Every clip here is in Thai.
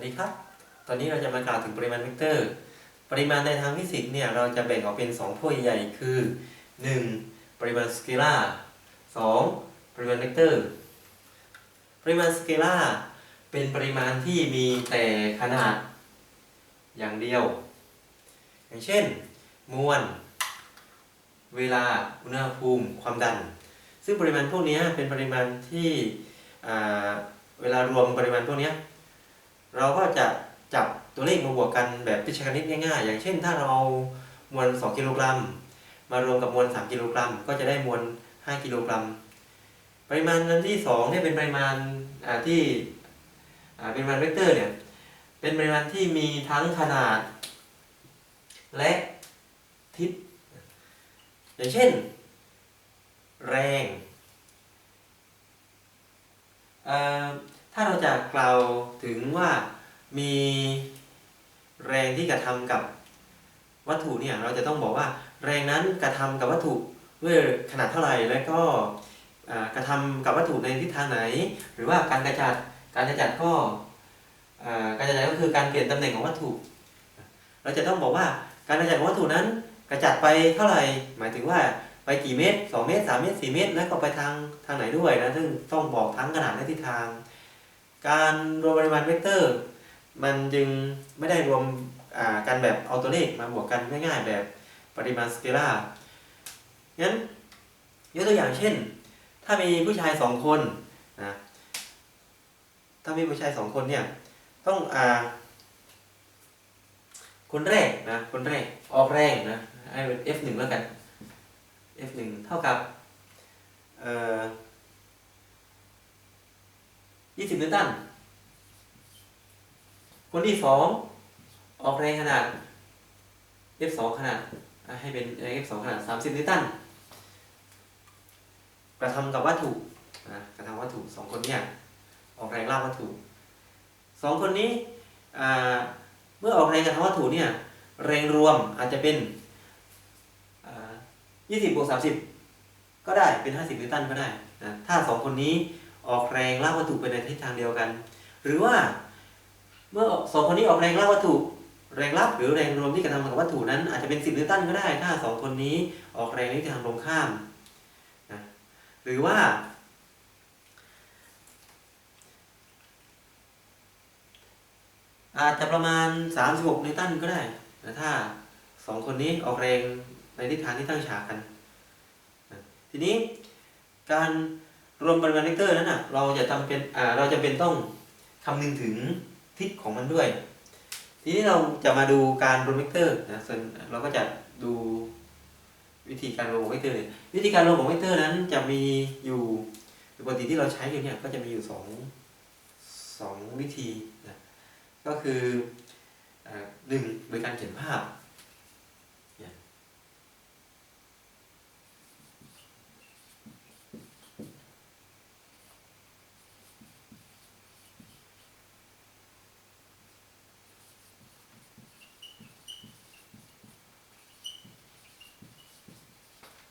วัสดีครับ ตอนนี้เราจะมากล่าวถึงปริมาณเวกเตอร์ ปริมาณในทางฟิสิกส์เนี่ยเราจะแบ่งออกเป็น2ถ้วยใหญ่คือ 1. ปริมาณสเกลาร์ 2. ปริมาณเวกเตอร์ ปริมาณสเกลาร์เป็นปริมาณที่มีแต่ขนาดอย่างเดียว อย่างเช่น มวล เวลา อุณหภูมิ ความดัน ซึ่งปริมาณพวกนี้เป็นปริมาณที่เวลารวมปริมาณพวกนี้ เราก็จะจับตัวเลขมาบวกกันแบบวิชาคณิตง่ายๆ อย่างเช่น ถ้าเราเอามวล 2 กิโลกรัม มารวมกับมวล 3 กิโลกรัม ก็จะได้มวล 5 กิโลกรัม ปริมาณอันที่2เนี่ยเป็นปริมาณที่เป็นปริมาณเวกเตอร์เนี่ยเป็นปริมาณที่มีทั้งขนาด และทิศอย่างเช่น แรงอ่อ ถ้าเราจะกล่าวถึงว่ามีแรงที่กระทำกับวัตถุเนี่ยเราจะต้องบอกว่า แรงนั้นกระทำกับวัตถุด้วยขนาดเท่าไหร่แล้วก็กระทำกับวัตถุในทิศทางไหน หรือว่าการกระจัดการกระจัดก็อ่าการกระจัดก็คือการเปลี่ยนตำแหน่งของวัตถุ เราจะต้องบอกว่าการกระจัดของวัตถุนั้นกระจัดไปเท่าไหร่ หมายถึงว่าไปกี่เมตร 2 เมตร 3 เมตร 4 เมตร แล้วก็ไปทางทางไหนด้วยนะซึ่งต้องบอกทั้งขนาดและทิศทาง การรวมปริมาณเวกเตอร์ มันจึงไม่ได้รวมอ่ากันแบบเอาตัวเลขมาบวกกันง่ายๆแบบปริมาณสเกลาร์งั้นยกตัวอย่างเช่น ถ้ามีผู้ชายสองคนนะถ้ามีผู้ชายสองคนเนี่ยต้องอ่าคนแรกนะคนแรกออกแรงนะให้เป็น F 1 แล้วกัน F 1 เท่ากับเอ่อ 20นิวตัน คนที่สองออกแรงขนาด F 2 ขนาด ให้เป็นแรง F 2 ขนาด 30 นิวตัน กระทำกับวัตถุนะกระทำวัตถุสองคนเนี่ยออกแรงลากวัตถุสองคนนี้เมื่อออกแรงกระทำวัตถุเนี่ยแรงรวมอาจจะเป็นยี่สิบบวกสามสิบก็ได้เป็นห้าสิบนิวตันก็ได้นะถ้าสองคนนี้ ออกแรงลากวัตถุไปในทิศทางเดียวกัน หรือว่าเมื่อสองคนนี้ออกแรงลากวัตถุ แรงรับหรือแรงรวมที่กระทำกับวัตถุนั้น อาจจะเป็นสิบนิวตันก็ได้ ถ้าสองคนนี้ออกแรงในทิศทางตรงข้ามนะหรือว่า อาจจะประมาณ 36 นิวตันก็ได้นะถ้าสองคนนี้ออกแรงในทิศทางที่ตั้งฉากกันนะทีนี้การ รวมปริมาณเวกเตอร์นั้นอะเราจะทำเป็นเราจะเป็นต้องคำนึงถึงทิศของมันด้วย ทีนี้เราจะมาดูการรวมเวกเตอร์นะส่วนเราก็จะดูวิธีการรวมเวกเตอร์เนี่ยวิธีการรวมของเวกเตอร์นั้นจะมีอยู่ปกติที่เราใช้กันเนี่ยก็จะมีอยู่สองสองวิธีนะก็คือหนึ่งโดยการเขียนภาพเนี่ย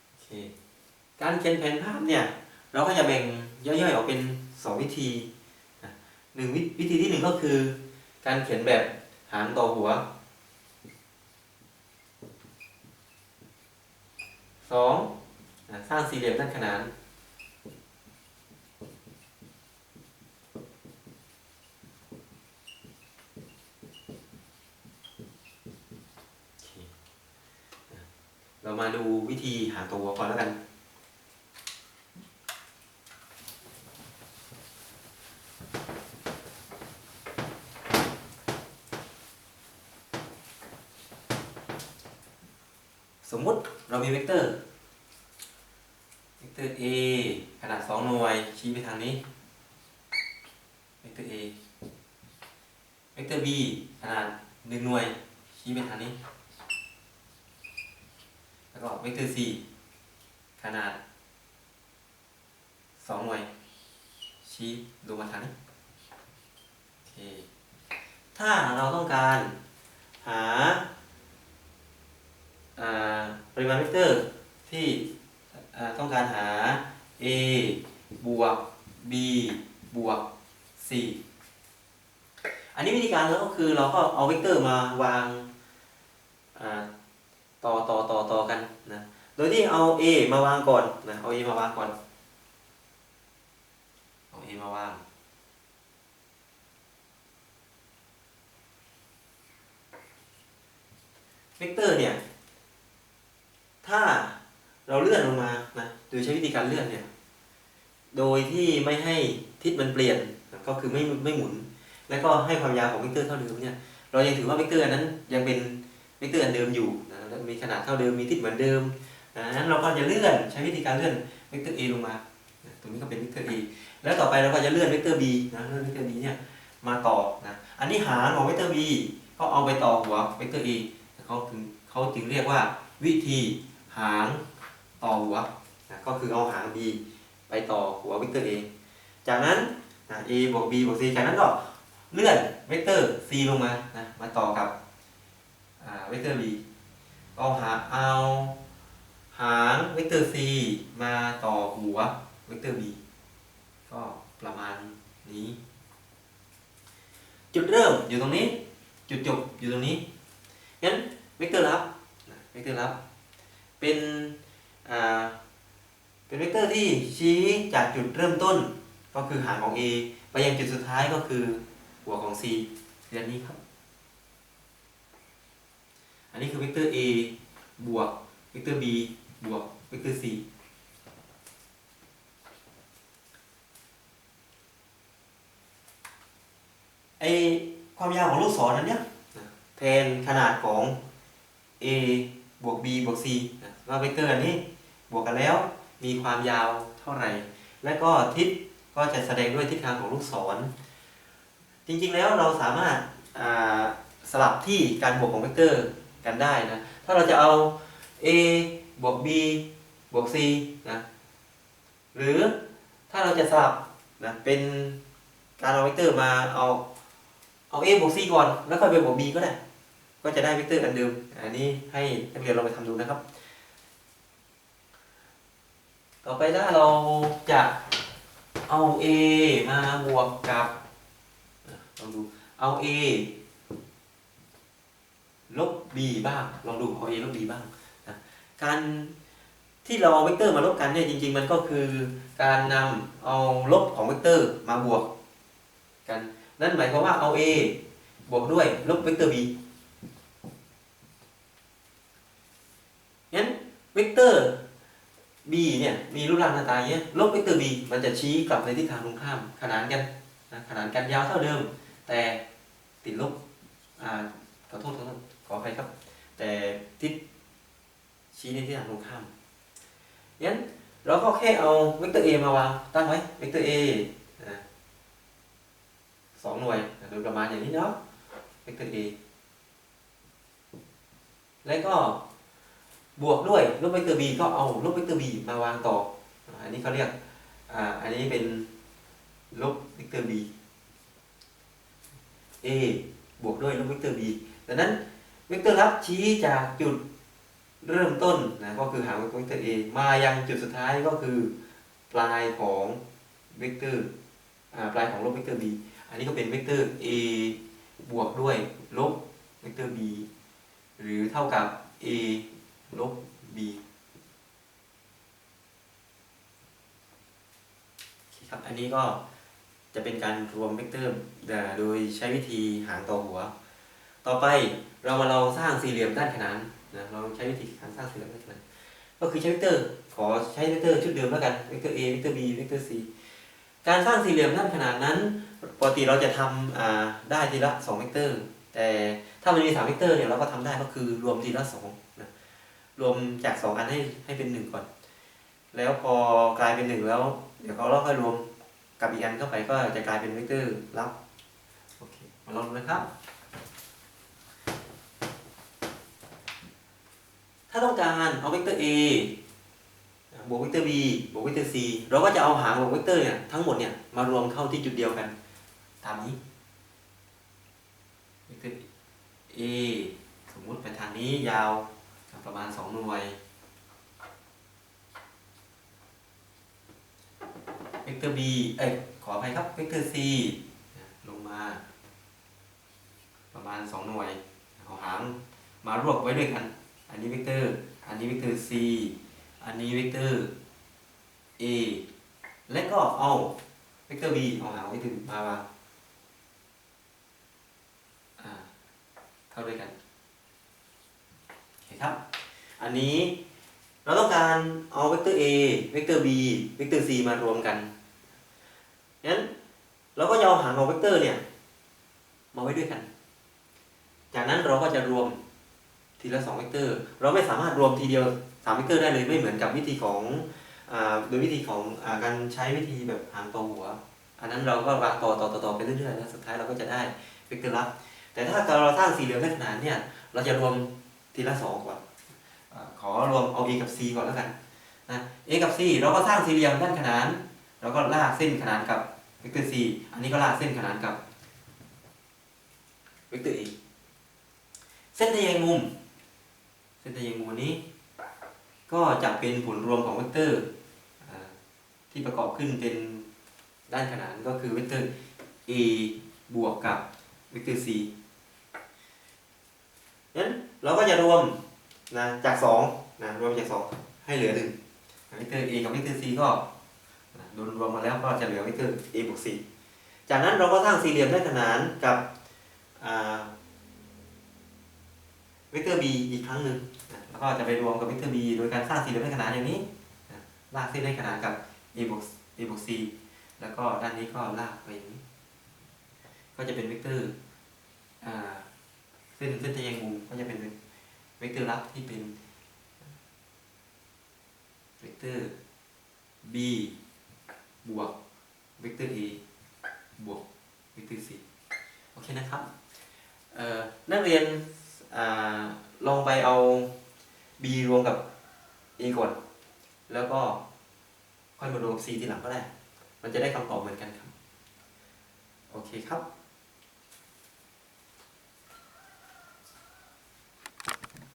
โอเค การเขียนแผนภาพเนี่ยเราก็จะแบ่งย่อยๆออกเป็นสองวิธีหนึ่งวิวิธีที่หนึ่งก็คือ การเขียนแบบหางต่อหัวสองสร้างสี่เหลี่ยมด้านขนาน โอเคอะเรามาดูวิธีหางตัวหัวก่อนแล้วกัน สมมุติเรามีเวกเตอร์ เวกเตอร์ a ขนาด 2 หน่วย ชี้ไปทางนี้ เวกเตอร์ a เวกเตอร์ b ขนาด 1 หน่วย ชี้ไปทางนี้ แล้วก็เวกเตอร์ c ขนาด 2 หน่วย ชี้ลงมาทางนี้โอเคถ้าเราต้องการหาอ่า ปริมาณเวกเตอร์ที่ต้องการหา a บวก b บวก c อันนี้วิธีการแล้วก็คือเราก็เอาเวกเตอร์มาวางาต่อต่อต่อต่อกันนะโดยที่เอา A มาวางก่อนนะเอา A มาวางก่อนเอา A มาวางเวกเตอร์เนี่ย ถ้าเราเลื่อนลงมานะโดยใช้วิธีการเลื่อนเนี่ย โดยที่ไม่ให้ทิศมันเปลี่ยนก็คือไม่ไม่หมุน แล้วก็ให้ความยาวของเวกเตอร์เท่าเดิมเนี่ย เรายังถือว่าเวกเตอร์นั้นยังเป็นเวกเตอร์อันเดิมอยู่นะมีขนาดเท่าเดิมมีทิศเหมือนเดิมนะนั้นเราก็จะเลื่อนใช้วิธีการเลื่อนเวกเตอร์ A ลงมาตรงนี้ก็เป็นเวกเตอร์ A แล้วต่อไปเราก็จะเลื่อนเวกเตอร์ B นะเลื่อนเวกเตอร์ B เนี่ยมาต่อนะอันนี้หารของเวกเตอร์ B ก็เอาไปต่อหัวเวกเตอร์ A เขาถึงเขาจึงเรียกว่าวิธี หารต่อหัวนะก็คือเอาหาง B ไปต่อหัวเวกเตอร์ A จากนั้นนะ A บวก B บวก C จากนั้นก็เลื่อนเวกเตอร์ C ลงมานะมาต่อกับเวกเตอร์ B ก็หาเอาหางเวกเตอร์ C มาต่อหัวเวกเตอร์ B ก็ประมาณนี้ จุดเริ่มอยู่ตรงนี้ จุดจบอยู่ตรงนี้งั้นเวกเตอร์ลับเวกเตอร์ลับ เป็นเป็นเวกเตอร์ที่ชี้จากจุดเริ่มต้นก็คือหางของ A ไปยังจุดสุดท้ายก็คือหัวของ C เรียนนี้ครับ อันนี้คือเวกเตอร์ A บวกเวกเตอร์ B บวกเวกเตอร์ C ไอความยาวของลูกศรนั้นเนี่ยแทนขนาดของ a บวก b บวก c นะว่าเวกเตอร์อันนี้บวกกันแล้วมีความยาวเท่าไหร่ และก็ทิศก็จะแสดงด้วยทิศทางของลูกศร จริงๆแล้วเราสามารถาสลับที่การบวกของเวกเตอร์กันได้นะ ถ้าเราจะเอา a บวก b บวก c นะ หรือถ้าเราจะสลับนะเป็นการเอาเวกเตอร์มาเอาเอา a บวก c ก่อน แล้วค่อยไปบวก b ก็ได้ ก็จะได้เวกเตอร์อันเดิม อันนี้ให้นักเรียนลองไปทำดูนะครับ ต่อไปถ้าเราจะเอา a มาบวกกับลองดูเอา a ลบ b บ้างลองดูเอา a ลบ b บ้างนะการที่เราเอาเวกเตอร์มาลบกันเนี่ยจริง ๆ มันก็คือการนำเอาลบของเวกเตอร์มาบวกกัน นั่นหมายความว่าเอา a บวกด้วยลบเวกเตอร์ b งั้น เวกเตอร์ b เนี่ยมีรูปร่างหน้าตาอย่างเงี้ยลบเวกเตอร์ b มันจะชี้กลับในทิศทางตรงข้ามขนานกันนะขนานกันยาวเท่าเดิม แต่ติดลบอ่าขอโทษขอโทษขออภัยครับ แต่ทิศชี้ในทิศทางตรงข้ามงั้นเราก็แค่เอาเวกเตอร์ a มาวางตั้งไว้เวกเตอร์ a สองหน่วยโดยประมาณอย่างนี้เนาะเวกเตอร์ a แล้วก็ บวกด้วยลบเวกเตอร์ b ก็เอาลบเวกเตอร์ b มาวางต่อ อันนี้เขาเรียกอ่าอันนี้เป็นลบเวกเตอร์ b a บวกด้วยลบเวกเตอร์ b ดังนั้นเวกเตอร์ลับชี้จากจุดเริ่มต้นนะก็คือหาเวกเตอร์ a มายังจุดสุดท้ายก็คือปลายของเวกเตอร์ปลายของลบเวกเตอร์ b อันนี้ก็เป็นเวกเตอร์ a บวกด้วยลบเวกเตอร์ b หรือเท่ากับ a ลบ b ครับอันนี้ก็จะเป็นการรวมเวกเตอร์โดยใช้วิธีหารต่อหัว ต่อไปเรามาลองสร้างสี่เหลี่ยมด้านขนานนะเราใช้วิธีการสร้างสี่เหลี่ยมด้านขนานก็คือใช้เวกเตอร์ขอใช้เวกเตอร์ชุดเดิมแล้วกันเวกเตอร์ a เวกเตอร์ b เวกเตอร์ c การสร้างสี่เหลี่ยมด้านขนานนั้นปกติเราจะทำได้ทีละ2เวกเตอร์ แต่ถ้ามันมี3เวกเตอร์เนี่ยเราก็ทำได้ก็คือรวมทีละ2นะ รวมจากสองอันให้ให้เป็นหนึ่งก่อน แล้วพอกลายเป็นหนึ่งแล้ว เดี๋ยวเขาเราค่อยรวมกับอีกอันเข้าไปก็จะกลายเป็นเวกเตอร์ลับโอเคมาลองดูนะครับ ถ้าต้องการเอาเวกเตอร์ a บวกเวกเตอร์ b บวกเวกเตอร์ c เราก็จะเอาหางของเวกเตอร์เนี่ยทั้งหมดเนี่ยมารวมเข้าที่จุดเดียวกัน ตามนี้เวกเตอร์ a สมมุติไปทางนี้ยาว ประมาณสองหน่วย เวกเตอร์ b เอ้ย ขออภัยครับ เวกเตอร์ c ลงมา ประมาณ 2 หน่วยเอาหารมารวบไว้ด้วยกัน อันนี้เวกเตอร์ อันนี้เวกเตอร์ c อันนี้เวกเตอร์ a และก็เอาเวกเตอร์ b เอาหารเวกเตอร์มาวางอ่าเข้าด้วยกันโอเคครับ อันนี้เราต้องการเอาเวกเตอร์ a เวกเตอร์ b เวกเตอร์ c มารวมกันงั้นเราก็จะเอาหารของเวกเตอร์เนี่ยมาไว้ด้วยกัน จากนั้นเราก็จะรวมทีละ2เวกเตอร์ เราไม่สามารถรวมทีเดียว3เวกเตอร์ได้เลยไม่เหมือนกับวิธีของโดยวิธีของอการใช้วิธีแบบหารต่อหัว อันนั้นเราก็วางต่อต่อต่อต่อไปเรื่อยๆแล้วสุดท้ายเราก็จะได้เวกเตอร์ลับแต่ถ้าเราสร้างสี่เหลี่ยมขนาดเนี่ย เราจะรวมทีละสองก่อนอา รวมเอา a กับ c ก่อนแล้วกันนะ a กับ c เราก็สร้างสี่เหลี่ยมด้านขนาน เราก็ลากเส้นขนานกับเวกเตอร์ c อันนี้ก็ลากเส้นขนานกับเวกเตอร์ a เส้นทะแยงมุม เส้นทะแยงมุมนี้ ก็จะเป็นผลรวมของเวกเตอร์ที่ประกอบขึ้นเป็นด้านขนานก็คือเวกเตอร์ a บวกกับเวกเตอร์ c งั้นเราก็จะรวมนะจาก 2 นะรวมจาก2ให้เหลือ1เวกเตอร์ a กับเวกเตอร์ c ก็โดนรวมมาแล้วก็จะเหลือเวกเตอร์ a บวก c จากนั้นเราก็สร้างสี่เหลี่ยมด้านขนานกับเวกเตอร์ b อีกครั้งหนึ่งแล้วก็จะไปรวมกับเวกเตอร์ b โดยการสร้างสี่เหลี่ยมด้านขนานอย่างนี้ลากเส้นด้านขนานกับ a บวก a บวก c แล้วก็ด้านนี้ก็ลากไปอย่างนี้ ก็จะเป็นเวกเตอร์เส้นเส้นทะแยงมุมก็จะเป็นเวกเตอร์ลับที่เป็น เวกเตอร์ b บวก เวกเตอร์ a บวก เวกเตอร์ c โอเคนะครับนักเรียนอลองไปเอา b รวมกับ a ก่อน แล้วก็ค่อยมารวม c ทีหลังก็ได้ มันจะได้คำตอบเหมือนกันครับ โอเคครับ